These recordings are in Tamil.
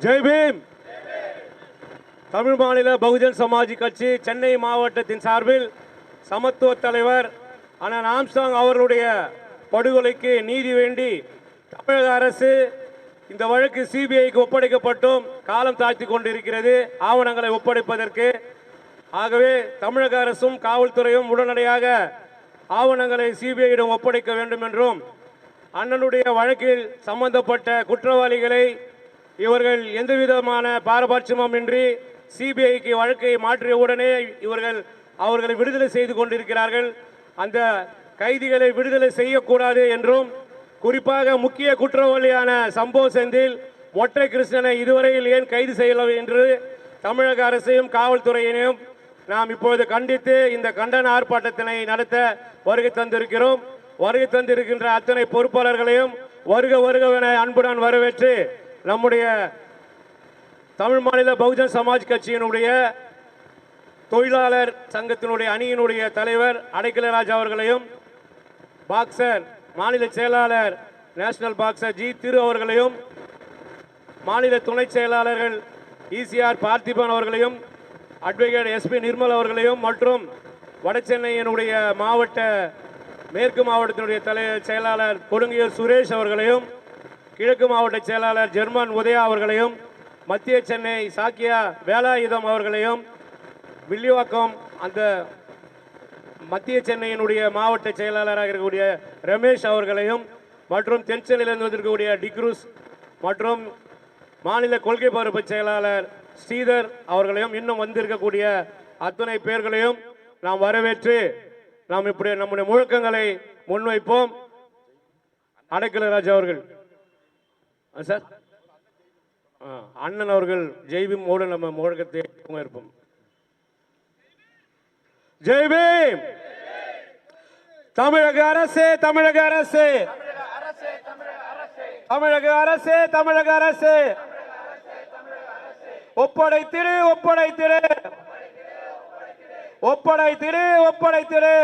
ஜெய் பீம். தமிழ் மாநில பகுஜன் சமாஜ் கட்சி சென்னை மாவட்டத்தின் சார்பில் சமத்துவ தலைவர் அண்ணன் ஆம்ஸ்டாங் அவர்களுடைய படுகொலைக்கு நீதி வேண்டி தமிழக அரசு இந்த வழக்கு சிபிஐக்கு ஒப்படைக்கப்பட்டும் காலம் தாழ்த்தி கொண்டிருக்கிறது. ஆவணங்களை ஒப்படைப்பதற்கு. ஆகவே தமிழக அரசும் காவல்துறையும் உடனடியாக ஆவணங்களை சிபிஐயிடம் ஒப்படைக்க வேண்டும் என்றும் அண்ணனுடைய வழக்கில் சம்பந்தப்பட்ட குற்றவாளிகளை இவர்கள் எந்தவிதமான பாரபட்சமும் இன்றி சிபிஐக்கு வழக்கை மாற்றிய உடனே இவர்கள் அவர்களை விடுதலை செய்து கொண்டிருக்கிறார்கள். அந்த கைதிகளை விடுதலை செய்யக்கூடாது என்றும் குறிப்பாக முக்கிய குற்றவாளியான சம்போ செந்தில் மொட்டை கிருஷ்ணனை இதுவரையில் ஏன் கைது செய்யலாம் என்று தமிழக அரசையும் காவல்துறையினையும் நாம் இப்பொழுது கண்டித்து இந்த கண்டன ஆர்ப்பாட்டத்தினை நடத்த வருகை தந்திருக்கிறோம். வருகை தந்திருக்கின்ற அத்தனை பொறுப்பாளர்களையும் வருக வருகவென அன்புடன் வரவேற்று நம்முடைய தமிழ் மாநில பகுஜன் சமாஜ் கட்சியினுடைய தொழிலாளர் சங்கத்தினுடைய அணியினுடைய தலைவர் அடைக்கலராஜ் அவர்களையும் பாக்ஸர் மாநில செயலாளர் நேஷனல் பாக்ஸர் ஜி திரு அவர்களையும் மாநில துணை செயலாளர்கள் இசிஆர் பார்த்திபன் அவர்களையும் அட்வொகேட் எஸ்பி நிர்மல் அவர்களையும் மற்றும் வடசென்னையினுடைய மாவட்ட மேற்கு மாவட்டத்தினுடைய தலை செயலாளர் கொடுங்கையூர் சுரேஷ் அவர்களையும் கிழக்கு மாவட்ட செயலாளர் ஜெர்மன் உதயா அவர்களையும் மத்திய சென்னை சாக்கியா வேலாயுதம் அவர்களையும் வில்லிவாக்கம் அந்த மத்திய சென்னையினுடைய மாவட்ட செயலாளராக இருக்கக்கூடிய ரமேஷ் அவர்களையும் மற்றும் தென் சென்னையிலிருந்து வந்திருக்கக்கூடிய டிக்ரூஸ் மற்றும் மாநில கொள்கை பரப்பு செயலாளர் ஸ்ரீதர் அவர்களையும் இன்னும் வந்திருக்கக்கூடிய அத்தனை பேர்களையும் நாம் வரவேற்று நாம் இப்படி நம்முடைய முழக்கங்களை முன்வைப்போம். அடைக்கலராஜ் அவர்கள். சார். அண்ணன் அவர்கள் ஜெய்பீம் மூட நம்ம முழக்கத்தை இருப்போம். ஜெய்பீம்! தமிழக அரசே தமிழக அரசே! தமிழக அரசே தமிழக அரசே! ஒப்படை திரு ஒப்படை திரு ஒப்படை திரு ஒப்படை திரு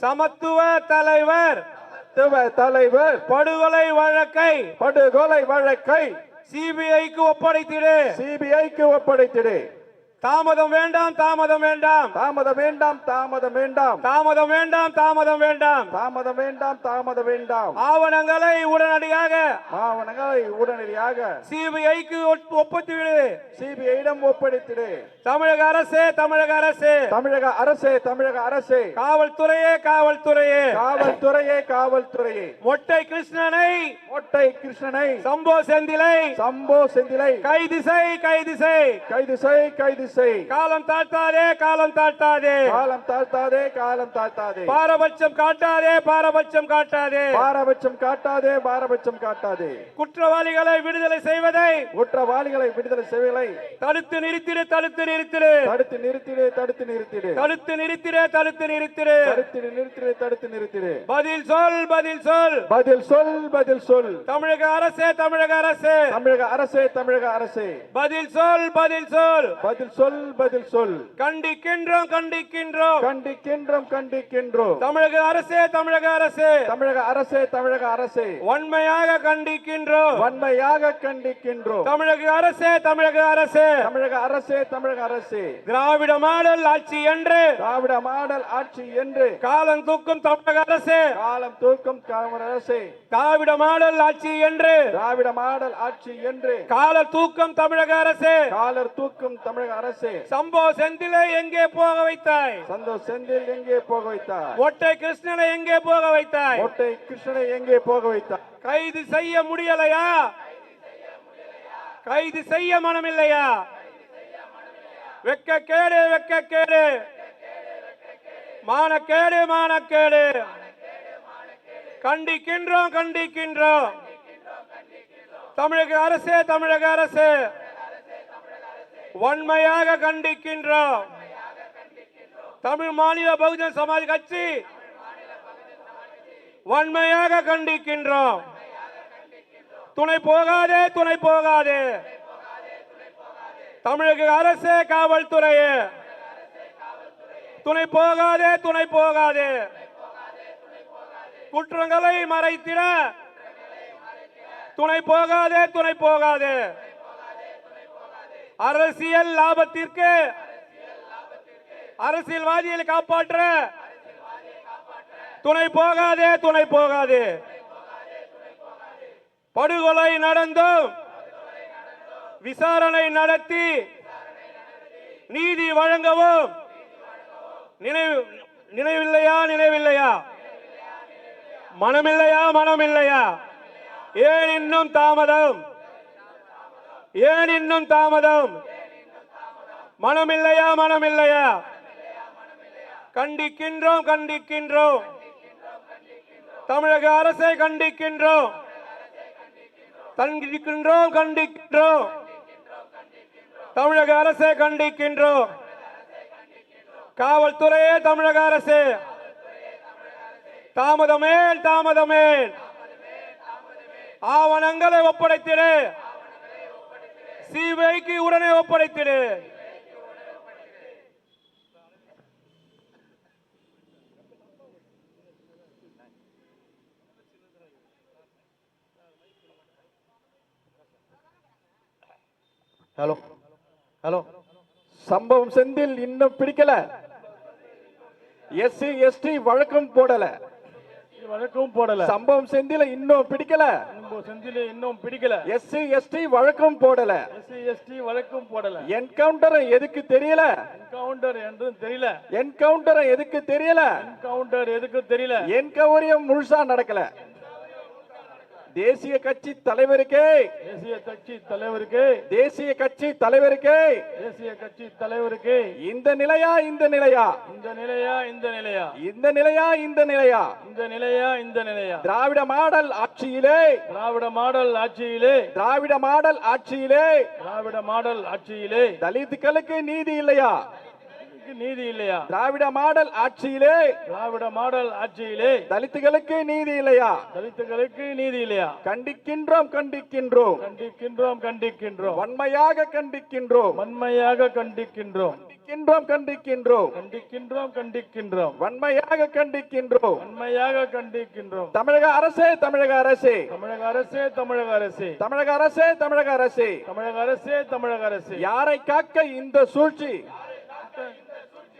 சமத்துவ தலைவர் படுகொலை வழக்கை. படுகொலை வழக்கை. சிபிஐக்கு ஒப்படைத்திடு. சிபிஐக்கு ஒப்படைத்திடு. தாமதம் வேண்டாம் தாமதம் வேண்டாம். தாமதம் வேண்டாம் தாமதம் வேண்டாம். தாமதம் வேண்டாம் தாமதம் வேண்டாம். தாமதம் வேண்டாம் தாமதம் வேண்டாம். ஆவணங்களை உடனடியாக. ஆவணங்களை உடனடியாக. சிபிஐக்கு ஒப்பத்தி விடு சிபிஐயிடம் ஒப்படைத்திடு. தமிழக அரசே தமிழக அரசே. தமிழக அரசே தமிழக அரசே. காவல்துறையே காவல்துறையே. காவல்துறையே காவல்துறையே. மொட்டை கிருஷ்ணனை. மொட்டை கிருஷ்ணனை. சம்போ செந்திலை. சம்போ செந்திலை. கைது செய் கைது செய். கைது செய் கைது செய் காலம் தாழ்த்தாதே காலம் தாழ்த்தாதே. காலம் தாழ்த்தாதே காலம் தாழ்த்தாதே. பாரபட்சம் காட்டாதே பாரபட்சம் காட்டாதே. பாரபட்சம் காட்டாதே பாரபட்சம் காட்டாதே. குற்றவாளிகளை விடுதலை செய்வதை குற்றவாளிகளை விடுதலை செய்வதை தடுத்து நிறுத்திடு தடுத்து நிறுத்திடு. தடுத்து நிறுத்திடு தடுத்து நிறுத்திடு. தடுத்து நிறுத்திடு தடுத்து நிறுத்திடு. தடுத்து நிறுத்திடு தடுத்து நிறுத்திடு. பதில் சொல் பதில் சொல். பதில் சொல் பதில் சொல். தமிழக அரசே தமிழக அரசே. தமிழக அரசே தமிழக அரசே. பதில் சொல் பதில் சொல். பதில் சொல் பதில் சொல். கண்டிக்கின்றோம் கண்டிக்கின்றோம். கண்டிக்கின்றோம் கண்டிக்கின்றோம். தமிழக அரசே தமிழக அரசே. தமிழக அரசே தமிழக அரசே. வன்மையாக கண்டிக்கின்றோம். வன்மையாக கண்டிக்கின்றோம். தமிழக அரசே தமிழக அரசே. தமிழக அரசே தமிழக அரசே. திராவிட மாடல் ஆட்சி என்று. திராவிட மாடல் ஆட்சி என்று. காலம் தூக்கும் தமிழக அரசே. காலம் தூக்கும் காமர் அரசே. திராவிட மாடல் ஆட்சி என்று. திராவிட மாடல் ஆட்சி என்று. கால தூக்கம் தமிழக அரசே. காலர் தூக்கும் தமிழக அரசே சம்போ செந்திலை எங்கே போக வைத்தாய்? சந்தோஷ் செந்தில் எங்கே போக வைத்தார் மொட்டை கிருஷ்ணனை எங்கே போக வைத்தாய்? மொட்டை கிருஷ்ணனை எங்கே போக வைத்தார் கைது செய்ய முடியலையா? கைது செய்ய மனமில்லையா? வெக்க கேடு வெக்க கேடு மானக்கேடு மானக்கேடு. கண்டிக்கின்றோம் கண்டிக்கின்றோம். தமிழக அரசே தமிழக அரசே. வன்மையாக கண்டிக்கின்றோம். தமிழ் மாநில பகுஜன் சமாஜ் கட்சி வன்மையாக கண்டிக்கின்றோம். துணை போகாதே துணை போகாதே. தமிழக அரசே காவல்துறையே. துணை போகாதே துணை போகாதே. குற்றங்களை மறைத்திட. துணை போகாதே துணை போகாதே. அரசியல் லாபத்திற்கு அரசியல்வாதிகளை காப்பாற்ற துணை போகாதே துணை போகாதே. படுகொலை நடந்தும் விசாரணை நடத்தி நீதி வழங்கவும் நினைவு நினைவில்லையா நினைவில்லையா? மனமில்லையா மனமில்லையா? ஏன் இன்னும் தாமதம்? ஏன் இன்னும் தாமதம்? மனமில்லையா மனமில்லையா? கண்டிக்கின்றோம் கண்டிக்கின்றோம். தமிழக அரசை கண்டிக்கின்றோம். கண்டிக்கின்றோம் கண்டிக்கின்றோம். தமிழக அரசை கண்டிக்கின்றோம். காவல்துறையே தமிழக அரசு. தாமதமேல் தாமதமேல். ஆவணங்களை ஒப்படைத்திடு. சிபிஐக்கு உடனே ஒப்படைத்திடு. ஹலோ ஹலோ சம்பவம் செந்தில் இன்னும் பிடிக்கல. எஸ்சி எஸ்டி வழக்கம் போடல. வழக்கும் போடல. சம்பவம் செந்தில இன்னும் பிடிக்கல. நம்ம செந்தில இன்னும் பிடிக்கல. எஸ்சி எஸ்டி வழக்கம் போடல. எஸ்சி எஸ்டி வழக்கும் போடல. என்கவுண்டர் எதுக்கு தெரியல. என்கவுண்டர் என்றும் தெரியல. என்கவுண்டர் எதுக்கு தெரியல. என்கவுண்டர் எதுக்கு தெரியல. என்கவுரியம் முழுசா நடக்கல. தேசிய கட்சி தலைவருக்கே. தேசிய கட்சி தலைவருக்கு. தேசிய கட்சி தலைவருக்கே. தேசிய கட்சி தலைவருக்கு. இந்த நிலையா இந்த நிலையா? இந்த நிலையா இந்த நிலையா? இந்த நிலையா இந்த நிலையா? இந்த நிலையா இந்த நிலையா? திராவிட மாடல் ஆட்சியிலே. திராவிட மாடல் ஆட்சியிலே. திராவிட மாடல் ஆட்சியிலே. திராவிட மாடல் ஆட்சியிலே. தலித்துக்களுக்கு நீதி இல்லையா? இதுக்கு நீதி இல்லையா? திராவிட மாடல் ஆட்சியிலே திராவிட மாடல் ஆட்சியிலே தலித்துகளுக்கு நீதி இல்லையா? தலித்துகளுக்கு நீதி இல்லையா? கண்டிக்கின்றோம் கண்டிக்கின்றோம். கண்டிக்கின்றோம் கண்டிக்கின்றோம். வன்மையாக கண்டிக்கின்றோம். வன்மையாக கண்டிக்கின்றோம். கண்டிக்கின்றோம் கண்டிக்கின்றோம். கண்டிக்கின்றோம் கண்டிக்கின்றோம். வன்மையாக கண்டிக்கின்றோம். வன்மையாக கண்டிக்கின்றோம். தமிழக அரசே தமிழக அரசே. தமிழக அரசே தமிழக அரசே. தமிழக அரசே தமிழக அரசே. தமிழக அரசே தமிழக அரசே. யாரை காக்க இந்த சூழ்ச்சி?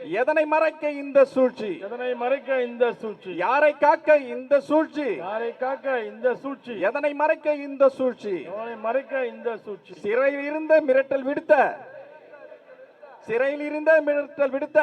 எதனை மறைக்க இந்த சூழ்ச்சி? எதனை மறைக்க இந்த சூழ்ச்சி? யாரை காக்க இந்த சூழ்ச்சி? யாரை காக்க இந்த சூழ்ச்சி? எதனை மறைக்க இந்த சூழ்ச்சி? எதனை மறைக்க இந்த சூழ்ச்சி? சிறையில் இருந்த மிரட்டல் விடுத்த? சிறையில் இருந்த மிரட்டல் விடுத்த?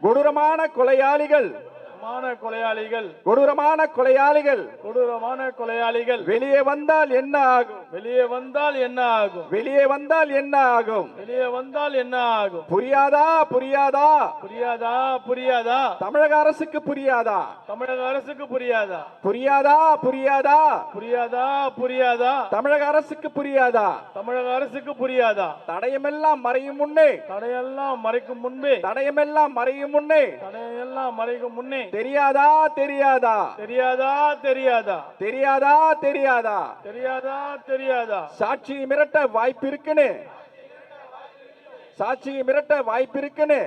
கொடூரமான கொலையாளிகள் மான கொலையாளிகள். கொடூரமான கொலையாளிகள். கொடூரமான கொலையாளிகள். வெளியே வந்தால் என்ன ஆகும்? வெளியே வந்தால் என்ன ஆகும்? வெளியே வந்தால் என்ன ஆகும்? வெளியே வந்தால் என்ன ஆகும்? புரியாதா? புரியாதா? புரியாதா? புரியாதா? தமிழக அரசுக்கு புரியாதா? தமிழக அரசுக்கு புரியாதா? புரியாதா? புரியாதா? புரியாதா? புரியாதா? தமிழக அரசுக்கு புரியாதா? தமிழக அரசுக்கு புரியாதா? தடயமெல்லாம் மறையும் முன்னே. தடையெல்லாம் மறைக்கும் முன்பே. தடயமெல்லாம் மறையும் முன்னே. தடையெல்லாம் மறைக்கும் முன்னே. தெரியாதா தெரியாதா? தெரியாதா தெரியாதா? தெரியாதா தெரியாதா? தெரியாதா தெரியாதா? சாட்சி மிரட்ட வாய்ப்பு இருக்குன்னு. சாட்சி மிரட்ட வாய்ப்பு இருக்குன்னு.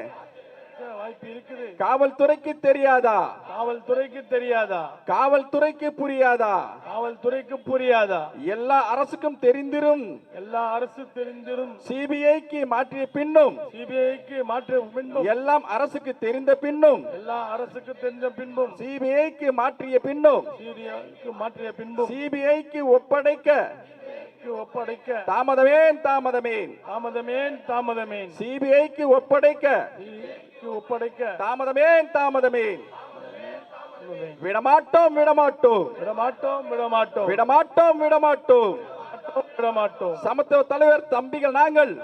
வாய்ப்பு இருக்குது. காவல்துறைக்கு தெரியாதா? காவல்துறைக்கு தெரியாதா? காவல்துறைக்கு புரியாதா? காவல்துறைக்கு புரியாதா? எல்லா அரசுக்கும் தெரிந்திரும். எல்லா அரசு தெரிந்திரும். சிபிஐக்கு மாற்றிய பின்னும் சிபிஐக்கு மாற்று பின்பும் எல்லாம் அரசுக்கு தெரிந்த பின்னும் எல்லா அரசுக்கு தெரிஞ்ச பின்பும் சிபிஐக்கு மாற்றிய பின்னும் சிபிஐக்கு மாற்றிய பின்பும் சிபிஐக்கு ஒப்படைக்க ஒப்படைக்க தாமதமேன் தாமதமேன். தாமதமேன் தாமதமேன். சிபிஐக்கு ஒப்படைக்க ஒப்படைக்க. தாமதமேன் தாமதமேன் விடமாட்டோம் விடமாட்டோம். விடமாட்டோம் விடமாட்டோம். விடமாட்டோம் விடமாட்டோம். விடமாட்டோம் சமத்துவ தலைவர் தம்பிகள் நாங்கள்.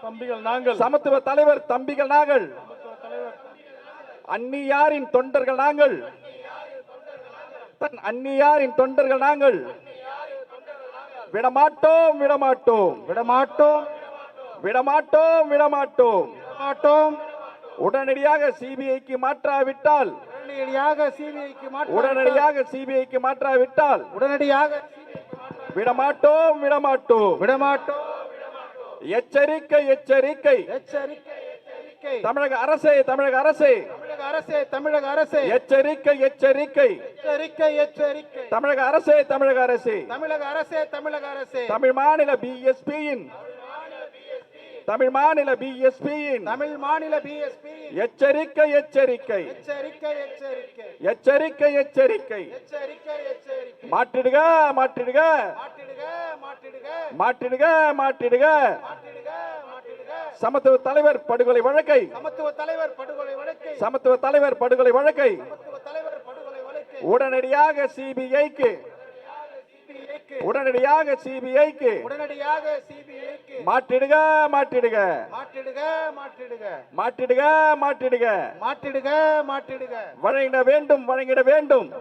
தம்பிகள் நாங்கள். சமத்துவ தலைவர் தம்பிகள் நாங்கள். அந்நியாரின் தொண்டர்கள் நாங்கள். தன் அந்நியாரின் தொண்டர்கள் நாங்கள். விடமாட்டோம் விடமாட்டோம். விடமாட்டோம். விடமாட்டோம் விடமாட்டோம். விடமாட்டோம். உடனடியாக சிபிஐக்கு மாற்றாவிட்டால் உடனடியாக சிபிஐக்கு உடனடியாக சிபிஐக்கு மாற்றாவிட்டால் உடனடியாக விடமாட்டோம் விடமாட்டோம். விடமாட்டோம். எச்சரிக்கை எச்சரிக்கை. எச்சரிக்கை எச்சரிக்கை. தமிழக அரசே தமிழக அரசே. தமிழக தமிழக அரசே தமிழக அரசே. எச்சரிக்கை எச்சரிக்கை. எச்சரிக்கை எச்சரிக்கை. தமிழக அரசே தமிழக அரசே. தமிழக அரசே தமிழக அரசே. தமிழ் மாநில பிஎஸ்பியின் தமிழ் மாநில பிஎஸ்பியின் தமிழ் மாநில பிஎஸ்பி எச்சரிக்கை எச்சரிக்கை. எச்சரிக்கை எச்சரிக்கை. எச்சரிக்கை எச்சரிக்கை. எச்சரிக்கை எச்சரிக்கை. மாட்டிடுக மாட்டிடுக மாட்டிடுக மாட்டிடுக மாட்டிடுக மாட்டிடுக மாட்டிடுக மாட்டிடுக சமத்துவ தலைவர் படுகொலை வழக்கை. சமத்துவ தலைவர் படுகொலை வழக்கை. சமத்துவ தலைவர் படுகொலை வழக்கை. உடனடியாக சிபிஐக்கு உடனடியாக சிபிஐக்கு உடனடியாக மாட்டிடுக மாட்டிடுக. மாட்டிடுக மாட்டிடுக. மாட்டிடுக மாட்டிடுக. மாட்டிடுக மாட்டிடுக. வழங்கிட வேண்டும் வழங்கிட வேண்டும்.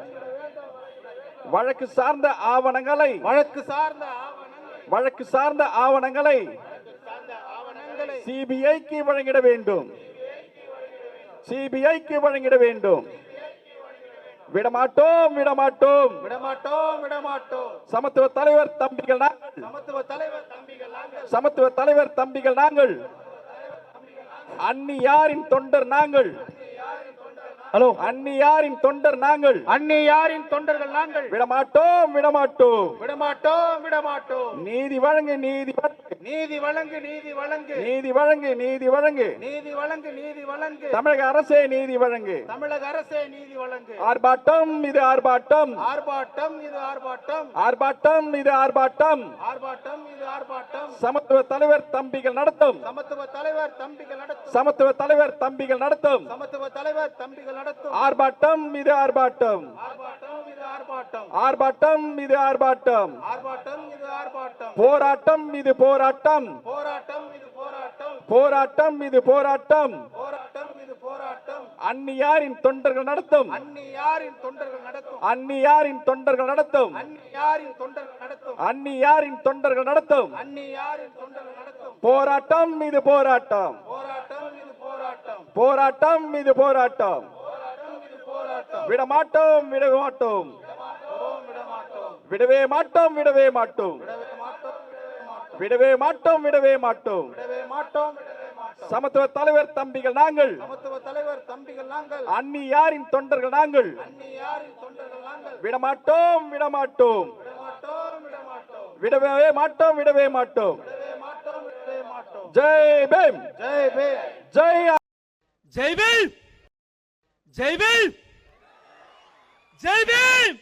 வழக்கு சார்ந்த ஆவணங்களை. வழக்கு சார்ந்த வழக்கு சார்ந்த ஆவணங்களை. சார்ந்த ஆவணங்களை. சிபிஐக்கு வழங்கிட வேண்டும். சிபிஐக்கு வழங்கிட வேண்டும். விடமாட்டோம் விடமாட்டோம். விடமாட்டோம் விடமாட்டோம். சமத்துவ தலைவர் தம்பிகள் நாங்கள். சமத்துவ தலைவர் தம்பிகள் நாங்கள். சமத்துவ தலைவர் தம்பிகள் நாங்கள். அந்நியாரின் தொண்டர் நாங்கள். ஹலோ. அன்னியாரின் தொண்டர் நாங்கள். அன்னியாரின் தொண்டர்கள் நாங்கள். விடமாட்டோம் விடமாட்டோம். விடமாட்டோம் விடமாட்டோம். நீதி வழங்கு நீதி நீதி வழங்கு நீதி வழங்கு. நீதி வழங்கு நீதி வழங்கு. நீதி வழங்கு நீதி வழங்கு. தமிழக அரசே நீதி வழங்கு. தமிழக அரசே நீதி வழங்கு. ஆர்ப்பாட்டம் இது ஆர்ப்பாட்டம். ஆர்ப்பாட்டம் இது ஆர்ப்பாட்டம். ஆர்ப்பாட்டம் இது ஆர்ப்பாட்டம். ஆர்ப்பாட்டம் இது ஆர்ப்பாட்டம். சமத்துவ தலைவர் தம்பிகள் நடத்தும். சமத்துவ தலைவர் தம்பிகள் நடத்தும். சமத்துவ தலைவர் தம்பிகள் நடத்தும். சமத்துவ தலைவர் தம்பிகள் ஆர்ப்பாட்டம் இது ஆர்ப்பாட்டம். ஆர்ப்பாட்டம் இது ஆர்ப்பாட்டம். போராட்டம் இது போராட்டம். போராட்டம் இது போராட்டம். அந்நியாரின் தொண்டர்கள் நடத்தும். அந்நியாரின் தொண்டர்கள் நடத்தும். அந்நியாரின் தொண்டர்கள் நடத்தும். அந்நியாரின் தொண்டர்கள் நடத்தும். அந்நியாரின் தொண்டர்கள் நடத்தும். அந்நியாரின் தொண்டர்கள் நடத்தும். போராட்டம் இது போராட்டம். போராட்டம் இது போராட்டம். போராட்டம் இது போராட்டம். விடமாட்டோம். விடவே மாட்டோம் விடவே மாட்டோம் விடவே மாட்டோம். விடவே மாட்டோம் விடவே மாட்டோம். மாட்டோம் சமத்துவ தலைவர் தம்பிகள் நாங்கள். தலைவர் தம்பிகள் நாங்கள் அன்னி யாரின் தொண்டர்கள் நாங்கள். விடமாட்டோம் விடமாட்டோம். விடவே மாட்டோம் விடவே மாட்டோம். ஜெய் பீம். ஜெய் பீம். ஜெய் ஜெய் பீம். ஜெய் பீம். Jai